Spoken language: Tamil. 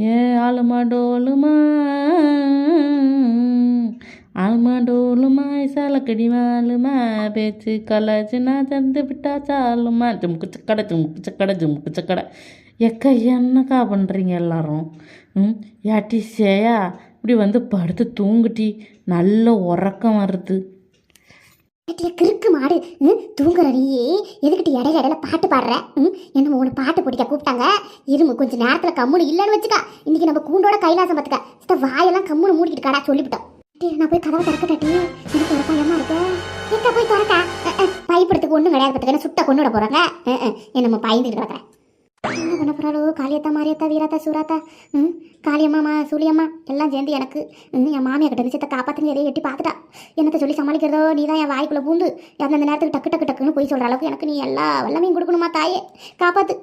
ஏ ஆளுமா டோலுமா ஆளுமா டோலுமா சலக்கடி வாழுமா பேச்சு கலாச்சுனா தந்து விட்டா சாலுமா? ஜுமுக்கு சக்கடை ஜுமுக்கு சக்கடை ஜுமுக்கு சக்கடை. எக்க என்னக்கா பண்ணுறீங்க எல்லாரும்? ம் யாட்டி சேயா இப்படி வந்து படுத்து தூங்குட்டி நல்ல உறக்கம் வருது. ஏட்டிய கிறுக்கு மாடு ம், தூங்குற நீயே எதுக்கிட்டு இடையில இடையில பாட்டு பாடுற? என்ன என்னமோ உன பாட்டு பிடிக்க கூப்பிட்டாங்க. இரும்பு கொஞ்ச நேரத்தில் கம்முனு இல்லைன்னு வச்சுக்க. இன்னைக்கு நம்ம கூண்டோட கைலாசம் பார்த்துக்க. சித்த வாயெல்லாம் கம்முனு மூடிக்கிட்டு கடா சொல்லிவிட்டோம். ஏட்டி, நான் போய் கதவை திறக்கட்டாட்டி எனக்கு ஒரு பயமா இருக்கு. எங்க போய் திறக்க? அஹ், பயப்படுறதுக்கு ஒன்றும் கிடையாது பார்த்துக்க. சுட்ட கொண்டு விட போறாங்க? என்ன அஹ், என்னமோ பயந்துட்டு கிடக்குறேன். என்ன காளியத்தா மாரியத்தா வீராத்தா சூராத்தா? ம் காளியம்மாம்மா சூலியம்மா எல்லாம் சேர்ந்து எனக்கு. ம், என் மாமியா கிட்ட விஷயத்தை காப்பாத்துன்னு எதையும் எட்டி பார்த்துட்டா. என்னத்தை சொல்லி சமாளிக்கிறதோ? நீ தான் என் வாய்க்குள்ளே பூந்து அந்தந்த நேரத்துக்கு டக்கு டக்கு டக்குன்னு போய் சொல்கிற அளவுக்கு எனக்கு நீ எல்லா வல்லமையும் கொடுக்கணுமா தாயே? காப்பாற்று